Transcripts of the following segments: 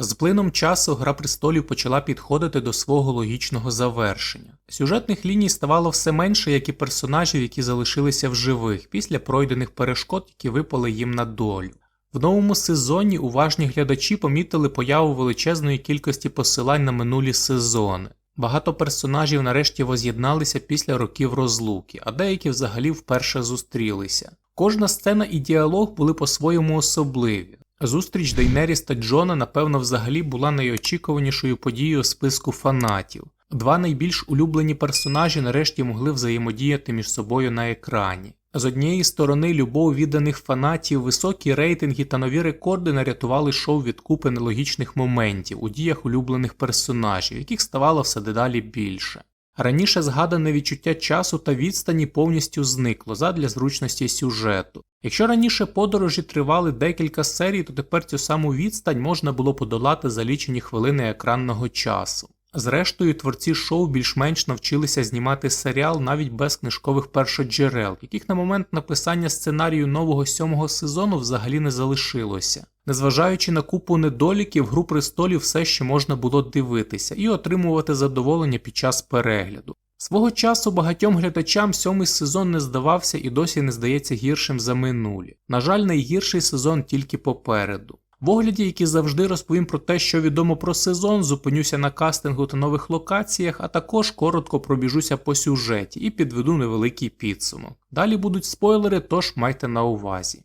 З плином часу Гра престолів почала підходити до свого логічного завершення. Сюжетних ліній ставало все менше, як і персонажів, які залишилися в живих після пройдених перешкод, які випали їм на долю. В новому сезоні уважні глядачі помітили появу величезної кількості посилань на минулі сезони. Багато персонажів нарешті воз'єдналися після років розлуки, а деякі взагалі вперше зустрілися. Кожна сцена і діалог були по-своєму особливі. Зустріч Дейнеріс та Джона, напевно, взагалі була найочікуванішою подією списку фанатів. Два найбільш улюблені персонажі нарешті могли взаємодіяти між собою на екрані. З однієї сторони, любов відданих фанатів, високі рейтинги та нові рекорди нарятували шоу від купи нелогічних моментів у діях улюблених персонажів, яких ставало все дедалі більше. Раніше згадане відчуття часу та відстані повністю зникло задля зручності сюжету. Якщо раніше подорожі тривали декілька серій, то тепер цю саму відстань можна було подолати за лічені хвилини екранного часу. Зрештою, творці шоу більш-менш навчилися знімати серіал навіть без книжкових першоджерел, яких на момент написання сценарію нового сьомого сезону взагалі не залишилося. Незважаючи на купу недоліків, гру престолів все ще можна було дивитися і отримувати задоволення під час перегляду. Свого часу багатьом глядачам сьомий сезон не здавався і досі не здається гіршим за минулі. На жаль, найгірший сезон тільки попереду. В огляді, який завжди розповім про те, що відомо про сезон, зупинюся на кастингу та нових локаціях, а також коротко пробіжуся по сюжеті і підведу невеликий підсумок. Далі будуть спойлери, тож майте на увазі.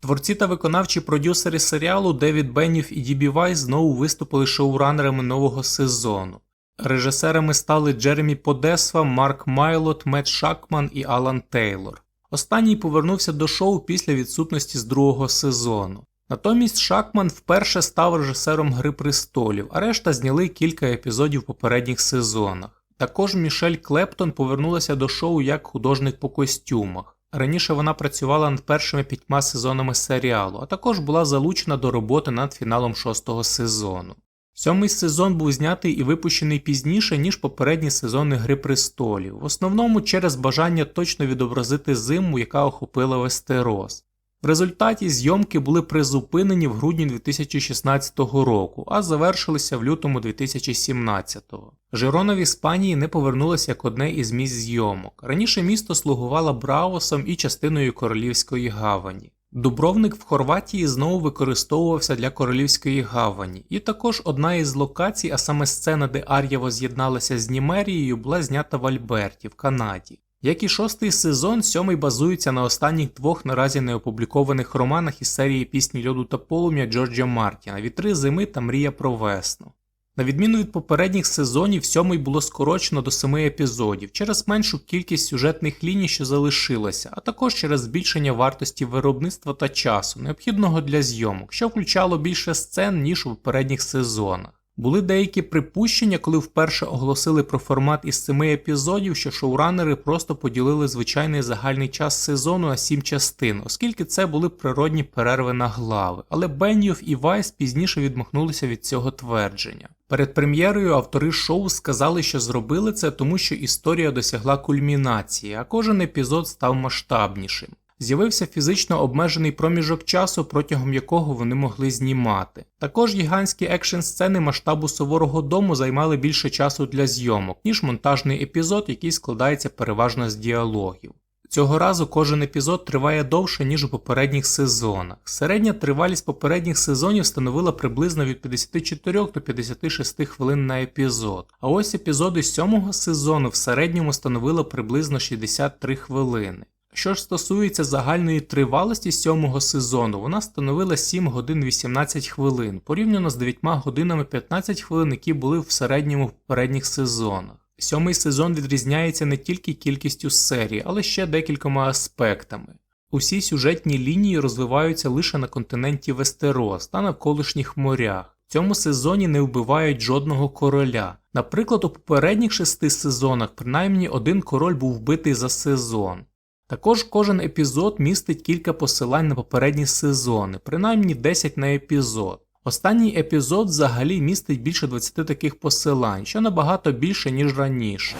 Творці та виконавчі продюсери серіалу Девід Бенніф і Дібі Вайс знову виступили шоуранерами нового сезону. Режисерами стали Джеремі Подесва, Марк Майлот, Мет Шакман і Алан Тейлор. Останній повернувся до шоу після відсутності з другого сезону. Натомість Шакман вперше став режисером Гри престолів, а решта зняли кілька епізодів в попередніх сезонах. Також Мішель Клептон повернулася до шоу як художник по костюмах. Раніше вона працювала над першими п'ятьма сезонами серіалу, а також була залучена до роботи над фіналом шостого сезону. Сьомий сезон був знятий і випущений пізніше, ніж попередні сезони Гри престолів, в основному через бажання точно відобразити зиму, яка охопила Вестерос. В результаті зйомки були призупинені в грудні 2016 року, а завершилися в лютому 2017. Жирона в Іспанії не повернулася як одне із місць зйомок. Раніше місто слугувало Браусом і частиною Королівської гавані. Дубровник в Хорватії знову використовувався для Королівської гавані, і також одна із локацій, а саме сцена, де Ар'я воз'єдналася з Німерією, була знята в Альберті, в Канаді. Як і шостий сезон, сьомий базується на останніх двох наразі неопублікованих романах із серії пісні льоду та полум'я Джорджа Мартіна Вітри зими та Мрія про весну. На відміну від попередніх сезонів, сьомий було скорочено до семи епізодів через меншу кількість сюжетних ліній, що залишилося, а також через збільшення вартості виробництва та часу, необхідного для зйомок, що включало більше сцен, ніж у попередніх сезонах. Були деякі припущення, коли вперше оголосили про формат із семи епізодів, що шоуранери просто поділили звичайний загальний час сезону на сім частин, оскільки це були природні перерви на глави. Але Бенніов і Вайс пізніше відмахнулися від цього твердження. Перед прем'єрою автори шоу сказали, що зробили це, тому що історія досягла кульмінації, а кожен епізод став масштабнішим. З'явився фізично обмежений проміжок часу, протягом якого вони могли знімати. Також гігантські екшн сцени масштабу суворого дому займали більше часу для зйомок, ніж монтажний епізод, який складається переважно з діалогів. Цього разу кожен епізод триває довше, ніж у попередніх сезонах. Середня тривалість попередніх сезонів становила приблизно від 54 до 56 хвилин на епізод. А ось епізоди сьомого сезону в середньому становили приблизно 63 хвилини. Що ж стосується загальної тривалості сьомого сезону, вона становила 7 годин 18 хвилин, порівняно з 9 годинами 15 хвилин, які були в середньому в попередніх сезонах. Сьомий сезон відрізняється не тільки кількістю серій, але ще декількома аспектами. Усі сюжетні лінії розвиваються лише на континенті Вестерос та навколишніх морях. В цьому сезоні не вбивають жодного короля. Наприклад, у попередніх шести сезонах принаймні один король був вбитий за сезон. Також кожен епізод містить кілька посилань на попередні сезони, принаймні 10 на епізод. Останній епізод взагалі містить більше 20 таких посилань, що набагато більше, ніж раніше.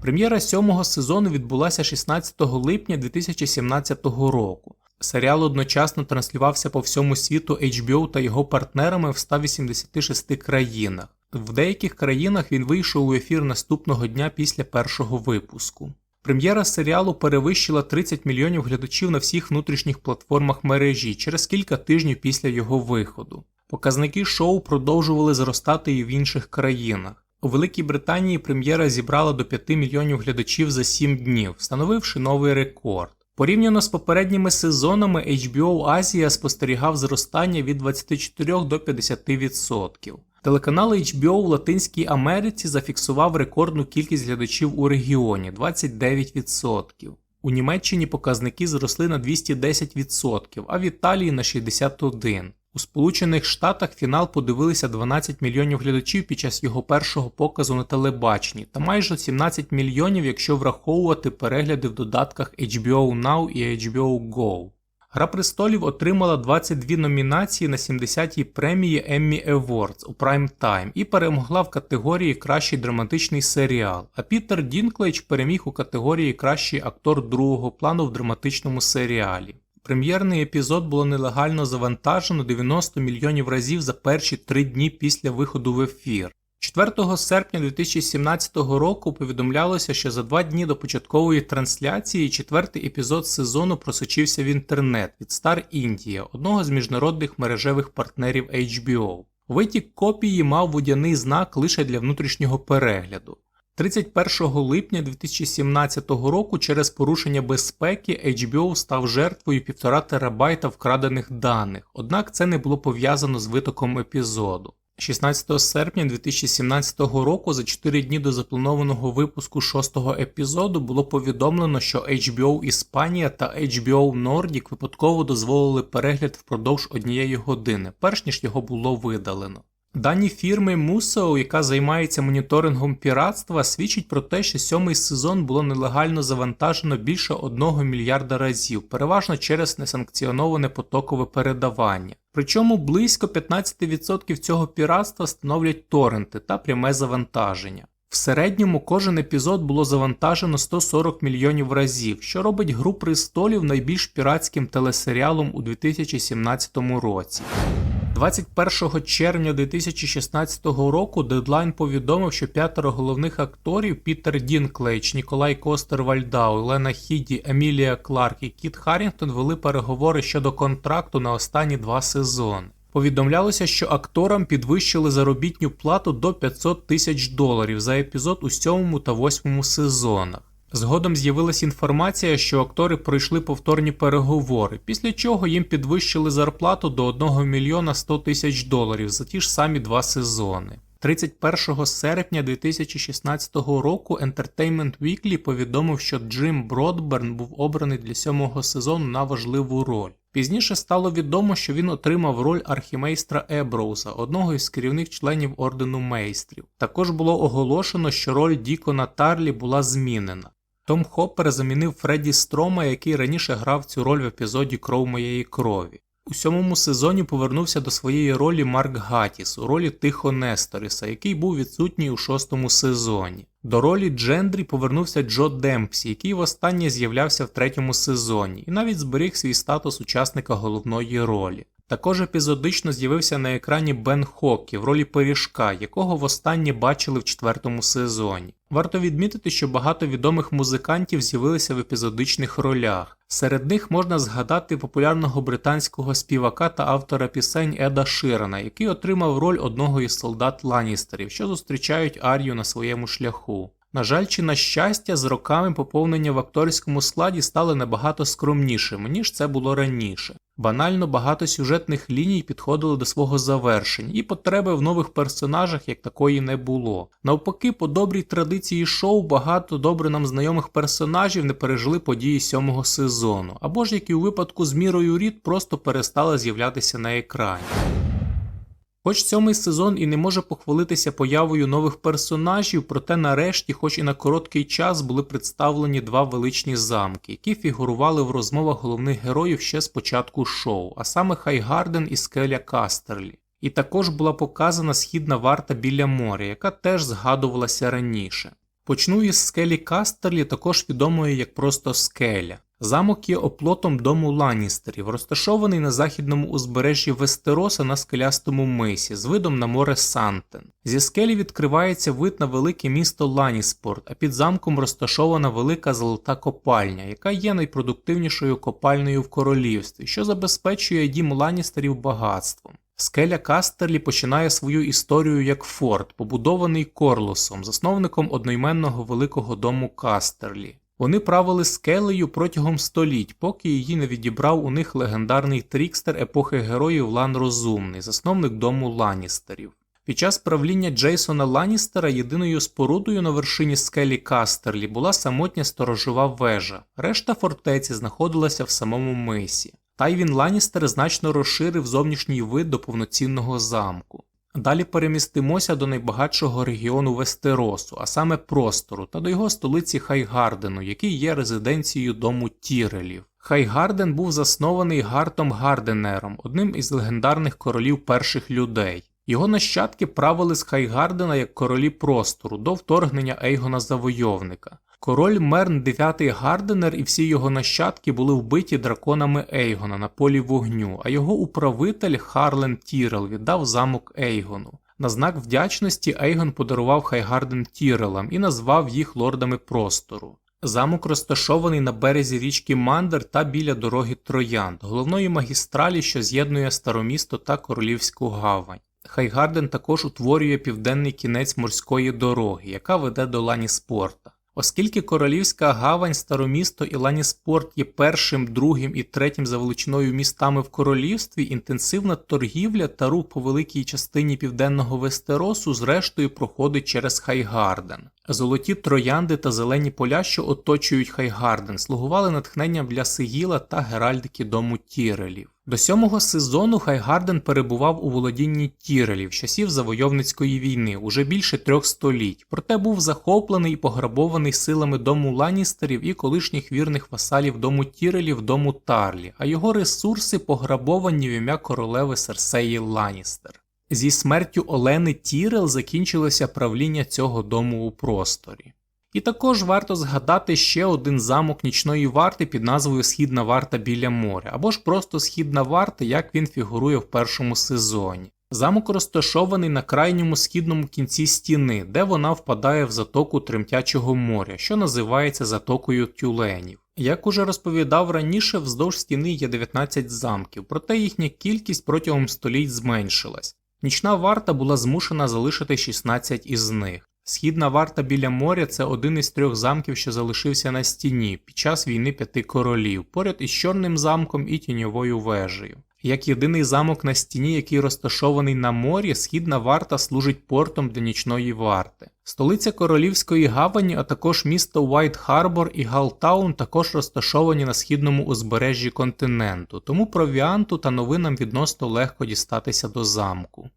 Прем'єра сьомого сезону відбулася 16 липня 2017 року. Серіал одночасно транслювався по всьому світу HBO та його партнерами в 186 країнах. В деяких країнах він вийшов у ефір наступного дня після першого випуску. Прем'єра серіалу перевищила 30 мільйонів глядачів на всіх внутрішніх платформах мережі через кілька тижнів після його виходу. Показники шоу продовжували зростати і в інших країнах. У Великій Британії прем'єра зібрала до 5 мільйонів глядачів за 7 днів, встановивши новий рекорд. Порівняно з попередніми сезонами HBO Азія спостерігав зростання від 24 до 50%. Телеканал HBO в Латинській Америці зафіксував рекордну кількість глядачів у регіоні 29%. У Німеччині показники зросли на 210%, а в Італії на 61%. У Сполучених Штатах фінал подивилися 12 мільйонів глядачів під час його першого показу на телебаченні та майже 17 мільйонів, якщо враховувати перегляди в додатках HBO Now і HBO Go. Гра престолів отримала 22 номінації на 70-й премії Emmy Awards у Time і перемогла в категорії Кращий драматичний серіал, а Пітер Дінклейдж переміг у категорії Кращий актор другого плану в драматичному серіалі. Прем'єрний епізод було нелегально завантажено 90 мільйонів разів за перші три дні після виходу в ефір. 4 серпня 2017 року повідомлялося, що за два дні до початкової трансляції четвертий епізод сезону просочився в інтернет від Star India, одного з міжнародних мережевих партнерів HBO. Витік копії мав водяний знак лише для внутрішнього перегляду. 31 липня 2017 року через порушення безпеки HBO став жертвою 1,5 терабайта вкрадених даних, однак це не було пов'язано з витоком епізоду. 16 серпня 2017 року, за 4 дні до запланованого випуску шостого епізоду, було повідомлено, що HBO Іспанія та HBO Nordic випадково дозволили перегляд впродовж однієї години, перш ніж його було видалено. Дані фірми Muso, яка займається моніторингом піратства, свідчить про те, що сьомий сезон було нелегально завантажено більше 1 мільярда разів, переважно через несанкціоноване потокове передавання. Причому близько 15% цього піратства становлять торренти та пряме завантаження. В середньому кожен епізод було завантажено 140 мільйонів разів, що робить Гру престолів найбільш піратським телесеріалом у 2017 році. 21 червня 2016 року Дедлайн повідомив, що п'ятеро головних акторів Пітер Дінклейдж, Ніколай Костер Вальдау, Лена Хіді, Емілія Кларк і Кіт Харрінгтон вели переговори щодо контракту на останні два сезони. Повідомлялося, що акторам підвищили заробітню плату до 500 тисяч доларів за епізод у сьомому та восьмому сезонах. Згодом з'явилася інформація, що актори пройшли повторні переговори, після чого їм підвищили зарплату до 1 мільйона 100 тисяч доларів за ті ж самі два сезони. 31 серпня 2016 року Entertainment Weekly повідомив, що Джим Бродберн був обраний для сьомого сезону на важливу роль. Пізніше стало відомо, що він отримав роль архімейстра Еброуза, одного із керівних членів ордену мейстрів. Також було оголошено, що роль Дікона Тарлі була змінена. Том Хоппер замінив Фредді Строма, який раніше грав цю роль в епізоді Кров моєї крові. У сьомому сезоні повернувся до своєї ролі Марк Гатіс у ролі Тихо Несторіса, який був відсутній у шостому сезоні. До ролі Джендрі повернувся Джо Демпсі, який востаннє з'являвся в третьому сезоні, і навіть зберіг свій статус учасника головної ролі. Також епізодично з'явився на екрані Бен Хокі в ролі пиріжка, якого востаннє бачили в четвертому сезоні. Варто відмітити, що багато відомих музикантів з'явилися в епізодичних ролях. Серед них можна згадати популярного британського співака та автора пісень Еда Ширана, який отримав роль одного із солдат Ланністерів, що зустрічають Арію на своєму шляху. На жаль, чи на щастя, з роками поповнення в акторському складі стали набагато скромнішими, ніж це було раніше. Банально багато сюжетних ліній підходили до свого завершення, і потреби в нових персонажах як такої не було. Навпаки, по добрій традиції шоу багато добре нам знайомих персонажів не пережили події сьомого сезону, або ж як і у випадку з Мірою Рід просто перестали з'являтися на екрані. Хоч сьомий сезон і не може похвалитися появою нових персонажів, проте нарешті, хоч і на короткий час, були представлені два величні замки, які фігурували в розмовах головних героїв ще з початку шоу, а саме Хайгарден і Скеля Кастерлі. І також була показана східна варта біля моря, яка теж згадувалася раніше. Почну із скелі Кастерлі, також відомої як просто скеля. Замок є оплотом дому Ланністерів, розташований на західному узбережжі Вестероса на скелястому мисі з видом на море Сантен. Зі скелі відкривається вид на велике місто Ланіспорт, а під замком розташована велика золота копальня, яка є найпродуктивнішою копальнею в королівстві, що забезпечує дім Ланністерів багатством. Скеля Кастерлі починає свою історію як форт, побудований Корлосом, засновником одноіменного великого дому Кастерлі. Вони правили скелею протягом століть, поки її не відібрав у них легендарний трікстер епохи героїв Лан Розумний, засновник дому Ланністерів. Під час правління Джейсона Ланністера єдиною спорудою на вершині скелі Кастерлі була самотня сторожова вежа. Решта фортеці знаходилася в самому мисі. Тайвін Ланністер значно розширив зовнішній вид до повноцінного замку. Далі перемістимося до найбагатшого регіону Вестеросу, а саме простору, та до його столиці Хайгардену, який є резиденцією дому Тірелів. Хайгарден був заснований Гартом Гарденером, одним із легендарних королів перших людей. Його нащадки правили з Хайгардена як королі простору до вторгнення Ейгона Завойовника. Король Мерн IX Гарденер і всі його нащадки були вбиті драконами Ейгона на полі вогню, а його управитель Харлен Тірел віддав замок Ейгону. На знак вдячності Ейгон подарував Хайгарден Тірелам і назвав їх лордами простору. Замок розташований на березі річки Мандер та біля дороги Троянд, головної магістралі, що з'єднує старомісто та королівську гавань. Хайгарден також утворює південний кінець морської дороги, яка веде до Ланіспорта. Оскільки королівська гавань, старомісто і Ланіспорт є першим, другим і третім за величиною містами в королівстві, інтенсивна торгівля та рух по великій частині південного Вестеросу зрештою проходить через Хайгарден. Золоті троянди та зелені поля, що оточують Хайгарден, слугували натхненням для Сигіла та геральдики дому Тірелів. До сьомого сезону Хайгарден перебував у володінні Тірелів часів завойовницької війни уже більше трьох століть, проте був захоплений і пограбований силами дому Ланністерів і колишніх вірних васалів дому Тірелів дому Тарлі, а його ресурси пограбовані в ім'я королеви Серсеї Ланністер. Зі смертю Олени Тірел закінчилося правління цього дому у просторі. І також варто згадати ще один замок нічної варти під назвою Східна варта біля моря, або ж просто Східна варта, як він фігурує в першому сезоні. Замок розташований на крайньому східному кінці стіни, де вона впадає в затоку Тремтячого моря, що називається затокою тюленів. Як уже розповідав раніше, вздовж стіни є 19 замків, проте їхня кількість протягом століть зменшилась. Нічна варта була змушена залишити 16 із них. Східна варта біля моря це один із трьох замків, що залишився на стіні під час війни п'яти королів, поряд із Чорним замком і тіньовою вежею. Як єдиний замок на стіні, який розташований на морі, східна варта служить портом для нічної варти. Столиця Королівської гавані, а також місто Уайт Харбор і Галтаун також розташовані на східному узбережжі континенту, тому провіанту та новинам відносно легко дістатися до замку.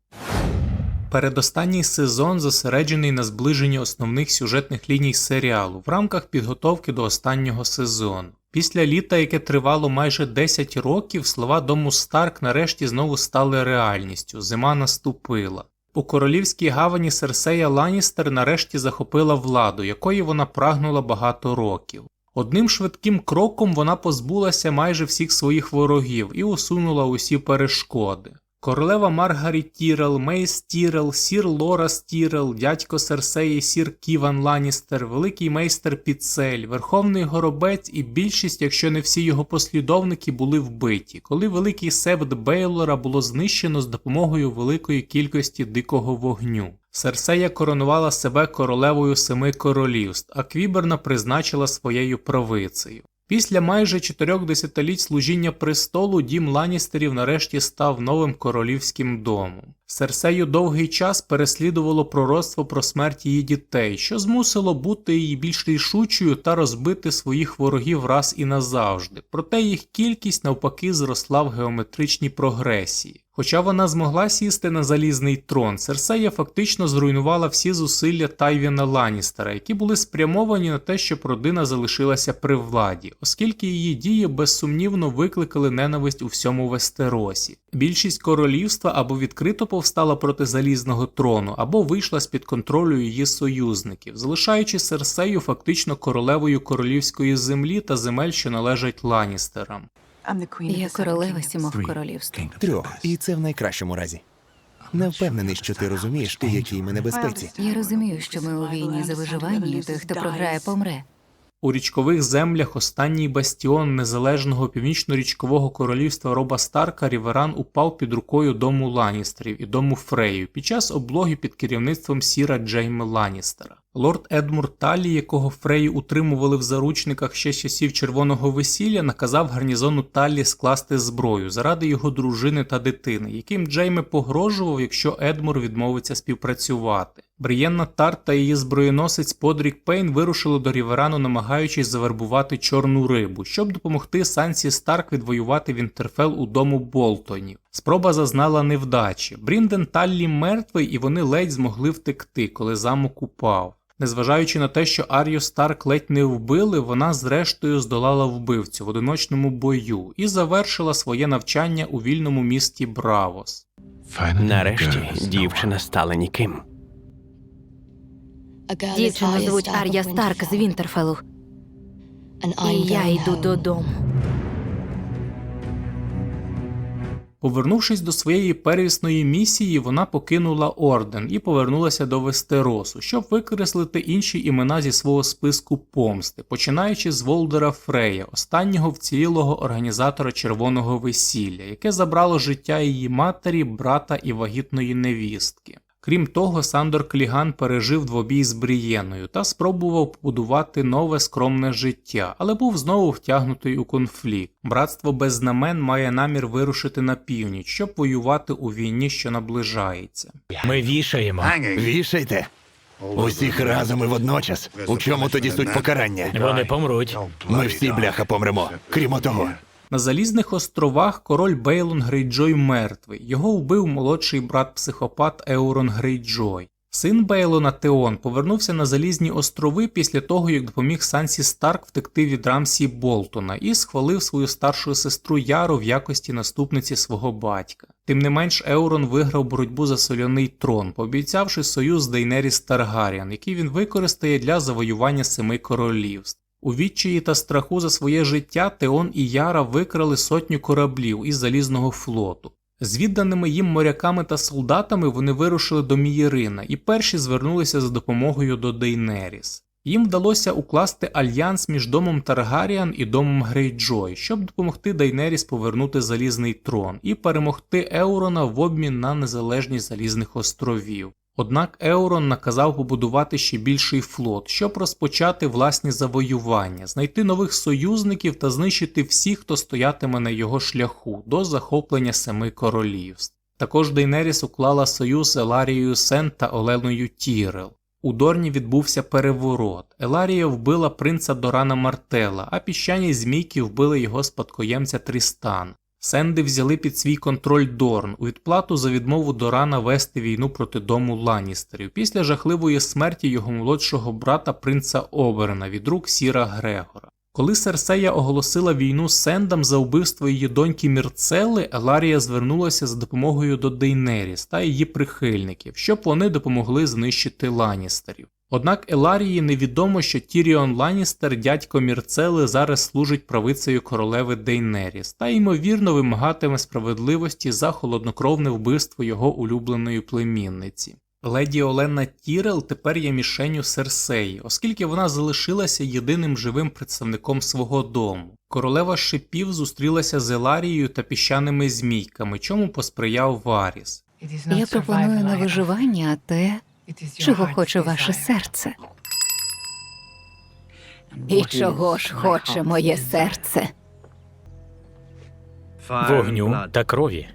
Передостанній сезон зосереджений на зближенні основних сюжетних ліній серіалу в рамках підготовки до останнього сезону. Після літа, яке тривало майже 10 років, слова дому Старк нарешті знову стали реальністю. Зима наступила. У королівській гавані Серсея Ланністер нарешті захопила владу, якої вона прагнула багато років. Одним швидким кроком вона позбулася майже всіх своїх ворогів і усунула усі перешкоди. Королева Маргаріт Тірел, Мейс Тірел, Сір Лорас Тірел, дядько Серсеї, Сір Ківан Ланністер, великий майстер Піцель, Верховний Горобець і більшість, якщо не всі його послідовники, були вбиті, коли великий септ Бейлора було знищено з допомогою великої кількості дикого вогню. Серсея коронувала себе королевою семи королівств, а Квіберна призначила своєю правицею. Після майже чотирьох десятиліть служіння престолу дім Ланністерів нарешті став новим королівським домом. Серсею довгий час переслідувало пророцтво про смерть її дітей, що змусило бути її більш рішучою та розбити своїх ворогів раз і назавжди, проте їх кількість навпаки зросла в геометричній прогресії. Хоча вона змогла сісти на залізний трон, Серсея фактично зруйнувала всі зусилля Тайвіна Ланністера, які були спрямовані на те, щоб родина залишилася при владі, оскільки її дії безсумнівно викликали ненависть у всьому Вестеросі. Більшість королівства або відкрито повстала проти залізного трону, або вийшла з під контролю її союзників, залишаючи Серсею фактично королевою королівської землі та земель, що належать Ланістерам. Я королева сімох королівств. Трьох, і це в найкращому разі. Не впевнений, що ти розумієш, у якій ми небезпеці. Я розумію, що ми у війні за виживання, і той, хто програє, помре. У річкових землях останній бастіон незалежного північно-річкового королівства Роба Старка Ріверан упав під рукою дому Ланістерів і дому Фрею під час облоги під керівництвом сіра Джейми Ланістера. Лорд Едмур Талі, якого Фреї утримували в заручниках ще з часів червоного весілля, наказав гарнізону Таллі скласти зброю заради його дружини та дитини, яким Джейми погрожував, якщо Едмур відмовиться співпрацювати. Брієнна Тарт та її зброєносець Подрік Пейн вирушили до Ріверану, намагаючись завербувати чорну рибу, щоб допомогти Сансі Старк відвоювати Вінтерфел у дому Болтонів. Спроба зазнала невдачі. Брінден Таллі мертвий, і вони ледь змогли втекти, коли замок упав. Незважаючи на те, що Ар'ю Старк ледь не вбили, вона зрештою здолала вбивцю в одиночному бою і завершила своє навчання у вільному місті Бравос. Нарешті дівчина стала ніким. Дівчину звуть Ар'я Старк з Вінтерфелу, і я йду додому. Повернувшись до своєї первісної місії, вона покинула орден і повернулася до Вестеросу, щоб викреслити інші імена зі свого списку помсти, починаючи з Волдера Фрея, останнього вцілілого організатора червоного весілля, яке забрало життя її матері, брата і вагітної невістки. Крім того, Сандор Кліган пережив двобій з Брієною та спробував побудувати нове скромне життя, але був знову втягнутий у конфлікт. Братство без знамен має намір вирушити на північ, щоб воювати у війні, що наближається. Ми вішаємо. Вішайте. Усіх разом і водночас. У чому тоді суть покарання? Вони помруть. Ми всі бляха помремо. Крім того, На залізних островах король Бейлон Грейджой мертвий. Його вбив молодший брат психопат Еурон Грейджой. Син Бейлона Теон повернувся на залізні острови після того, як допоміг Сансі Старк втекти від Рамсі Болтона і схвалив свою старшу сестру Яру в якості наступниці свого батька. Тим не менш, Еурон виграв боротьбу за соляний трон, пообіцявши союз з Дейнеріс Таргаріан, який він використає для завоювання семи королівств. У відчаї та страху за своє життя Теон і Яра викрали сотню кораблів із залізного флоту. З відданими їм моряками та солдатами вони вирушили до Мієрина і перші звернулися за допомогою до Дейнеріс. Їм вдалося укласти альянс між домом Таргаріан і домом Грейджой, щоб допомогти Дейнеріс повернути залізний трон і перемогти Еурона в обмін на незалежність залізних островів. Однак Еурон наказав побудувати ще більший флот, щоб розпочати власні завоювання, знайти нових союзників та знищити всіх, хто стоятиме на його шляху до захоплення семи королівств. Також Дейнеріс уклала союз Еларією Сен та Оленою Тірел. У Дорні відбувся переворот. Еларія вбила принца Дорана Мартела, а піщані змійки вбили його спадкоємця Трістан. Сенди взяли під свій контроль Дорн у відплату за відмову Дорана вести війну проти дому Ланістерів після жахливої смерті його молодшого брата принца Оберена від рук Сіра Грегора. Коли Серсея оголосила війну Сендам за вбивство її доньки Мірцели, Еларія звернулася за допомогою до Дейнеріс та її прихильників, щоб вони допомогли знищити Ланістерів. Однак Еларії невідомо, що Тіріон Ланістер, дядько Мірцели, зараз служить правицею королеви Дейнеріс та ймовірно вимагатиме справедливості за холоднокровне вбивство його улюбленої племінниці. Леді Олена Тірел тепер є мішенню Серсеї, оскільки вона залишилася єдиним живим представником свого дому. Королева шипів зустрілася з Еларією та піщаними змійками, чому посприяв Варіс. Я пропоную не виживання, а те, чого хоче ваше серце. І чого ж хоче моє серце? Вогню та крові.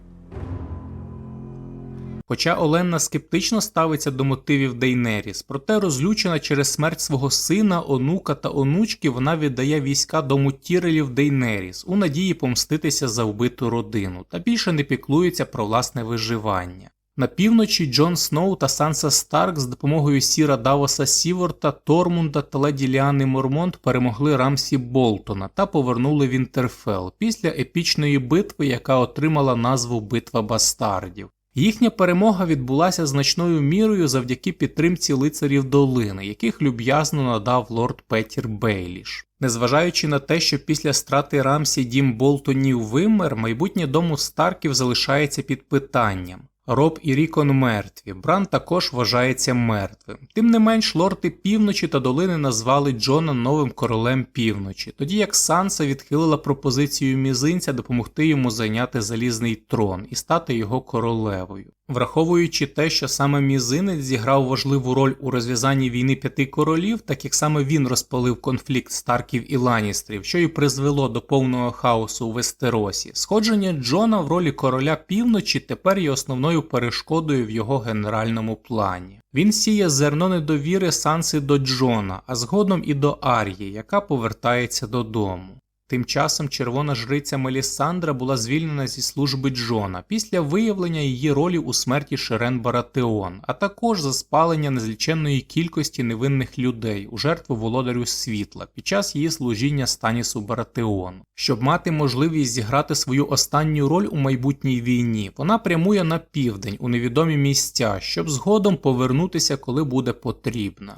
Хоча Оленна скептично ставиться до мотивів Дейнеріс, проте розлючена через смерть свого сина, онука та онучки, вона віддає війська дому Тірелів Дейнеріс у надії помститися за вбиту родину та більше не піклується про власне виживання. На півночі Джон Сноу та Санса Старк з допомогою Сіра Давоса Сіворта, Тормунда та леді Ліани Мормонт перемогли Рамсі Болтона та повернули Вінтерфел після епічної битви, яка отримала назву Битва Бастардів. Їхня перемога відбулася значною мірою завдяки підтримці лицарів долини, яких люб'язно надав лорд Петір Бейліш. Незважаючи на те, що після страти Рамсі дім Болтонів вимер, майбутнє дому Старків залишається під питанням. Роб і Рікон мертві, Бран також вважається мертвим. Тим не менш, лорди півночі та долини назвали Джона новим королем півночі, тоді як Санса відхилила пропозицію мізинця допомогти йому зайняти залізний трон і стати його королевою. Враховуючи те, що саме мізинець зіграв важливу роль у розв'язанні війни п'яти королів, так як саме він розпалив конфлікт Старків і Ланістрів, що й призвело до повного хаосу у Вестеросі, сходження Джона в ролі короля півночі тепер є основною перешкодою в його генеральному плані. Він сіє зерно недовіри Санси до Джона, а згодом і до Арії, яка повертається додому. Тим часом червона жриця Мелісандра була звільнена зі служби Джона після виявлення її ролі у смерті Шерен Баратеон, а також за спалення незліченної кількості невинних людей у жертву володарю світла під час її служіння Станісу Баратеону. Щоб мати можливість зіграти свою останню роль у майбутній війні, вона прямує на південь у невідомі місця, щоб згодом повернутися, коли буде потрібно.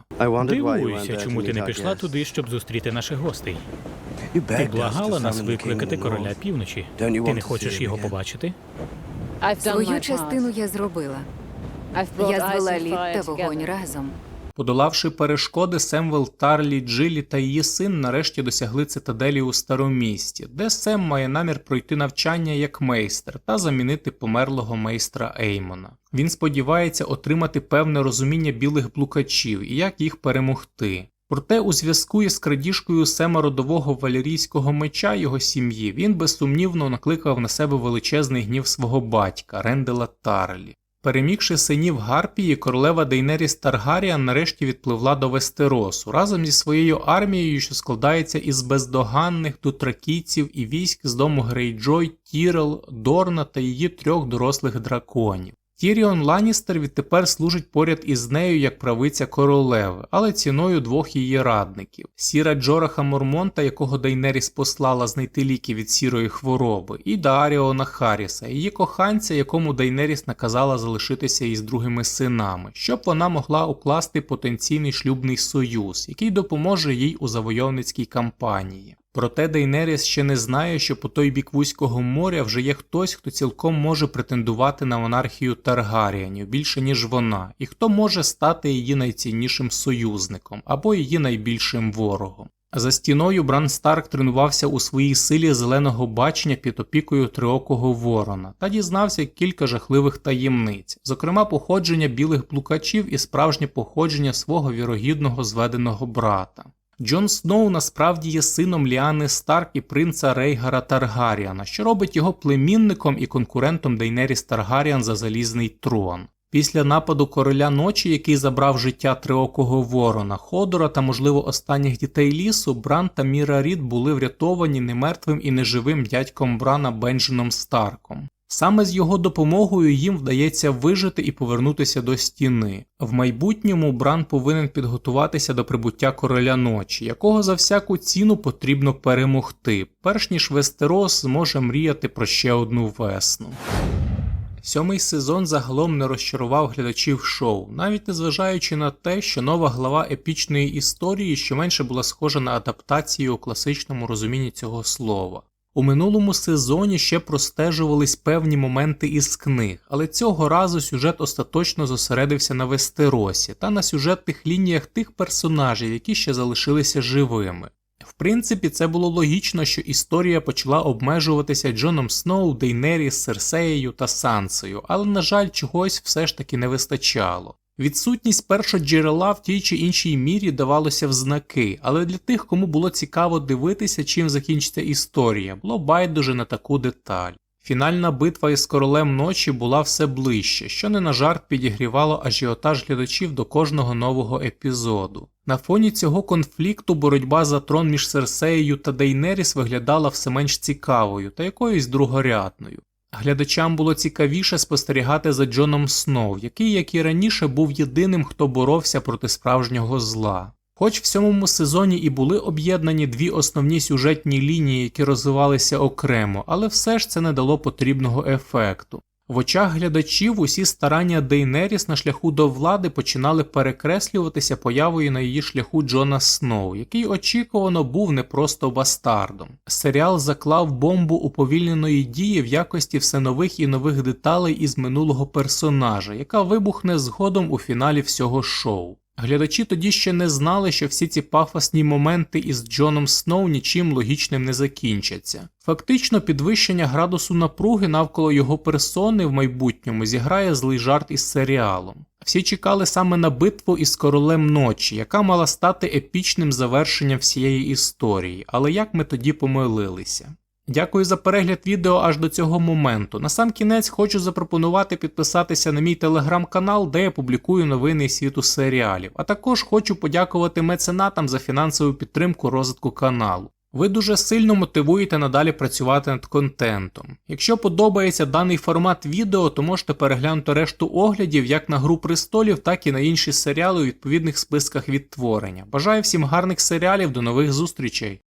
Дивуюся, чому ти не пішла туди, щоб зустріти наших гостей. Ти благала нас викликати короля півночі. Ти не хочеш його побачити? Свою частину я зробила. Я звела лід та вогонь разом. Подолавши перешкоди, Семвел Тарлі, Джилі та її син нарешті досягли цитаделі у старомісті, де Сем має намір пройти навчання як майстер та замінити померлого майстра Еймона. Він сподівається отримати певне розуміння білих блукачів і як їх перемогти. Проте у зв'язку із крадіжкою Сема родового валерійського меча його сім'ї він безсумнівно накликав на себе величезний гнів свого батька Рендела Тарлі. Перемігши синів Гарпії, королева Дейнеріс Таргаріан нарешті відпливла до Вестеросу разом зі своєю армією, що складається із бездоганних дутракійців і військ з дому Грейджой, Тірел, Дорна та її трьох дорослих драконів. Тіріон Ланністер відтепер служить поряд із нею як правиця королеви, але ціною двох її радників: Сіра Джораха Мормонта, якого Дейнеріс послала знайти ліки від сірої хвороби, і Дааріона Харріса, її коханця, якому Дейнеріс наказала залишитися із другими синами, щоб вона могла укласти потенційний шлюбний союз, який допоможе їй у завойовницькій кампанії. Проте Дейнеріс ще не знає, що по той бік Вузького моря вже є хтось, хто цілком може претендувати на монархію Таргаріанів більше ніж вона, і хто може стати її найціннішим союзником або її найбільшим ворогом. За стіною Бран Старк тренувався у своїй силі зеленого бачення під опікою триокого ворона та дізнався кілька жахливих таємниць, зокрема походження білих блукачів і справжнє походження свого вірогідного зведеного брата. Джон Сноу насправді є сином Ліани Старк і принца Рейгара Таргаріана, що робить його племінником і конкурентом Дейнеріс Таргаріан за залізний трон. Після нападу короля ночі, який забрав життя триокого ворона, Ходора та, можливо, останніх дітей лісу, Бран та Міра Рід були врятовані немертвим і неживим дядьком Брана Бенджином Старком. Саме з його допомогою їм вдається вижити і повернутися до стіни. В майбутньому Бран повинен підготуватися до прибуття короля ночі, якого за всяку ціну потрібно перемогти, перш ніж Вестерос зможе мріяти про ще одну весну. Сьомий сезон загалом не розчарував глядачів шоу, навіть незважаючи на те, що нова глава епічної історії щоменше була схожа на адаптацію у класичному розумінні цього слова. У минулому сезоні ще простежувались певні моменти із книг, але цього разу сюжет остаточно зосередився на Вестеросі та на сюжетних лініях тих персонажів, які ще залишилися живими. В принципі, це було логічно, що історія почала обмежуватися Джоном Сноу, Дейнеріс, Серсеєю та Сансою, але, на жаль, чогось все ж таки не вистачало. Відсутність першоджерела в тій чи іншій мірі давалося в знаки, але для тих, кому було цікаво дивитися, чим закінчиться історія, було байдуже на таку деталь. Фінальна битва із королем ночі була все ближче, що не на жарт підігрівало ажіотаж глядачів до кожного нового епізоду. На фоні цього конфлікту боротьба за трон між Серсеєю та Дейнеріс виглядала все менш цікавою та якоюсь другорядною. Глядачам було цікавіше спостерігати за Джоном Сноу, який, як і раніше, був єдиним, хто боровся проти справжнього зла. Хоч в сьомому сезоні і були об'єднані дві основні сюжетні лінії, які розвивалися окремо, але все ж це не дало потрібного ефекту. В очах глядачів усі старання Дейнеріс на шляху до влади починали перекреслюватися появою на її шляху Джона Сноу, який очікувано був не просто бастардом. Серіал заклав бомбу уповільненої дії в якості все нових і нових деталей із минулого персонажа, яка вибухне згодом у фіналі всього шоу. Глядачі тоді ще не знали, що всі ці пафосні моменти із Джоном Сноу нічим логічним не закінчаться. Фактично, підвищення градусу напруги навколо його персони в майбутньому зіграє злий жарт із серіалом. Всі чекали саме на битву із королем ночі, яка мала стати епічним завершенням всієї історії, але як ми тоді помилилися. Дякую за перегляд відео аж до цього моменту. На сам кінець хочу запропонувати підписатися на мій телеграм-канал, де я публікую новини світу серіалів. А також хочу подякувати меценатам за фінансову підтримку розвитку каналу. Ви дуже сильно мотивуєте надалі працювати над контентом. Якщо подобається даний формат відео, то можете переглянути решту оглядів як на Гру престолів, так і на інші серіали у відповідних списках відтворення. Бажаю всім гарних серіалів, до нових зустрічей!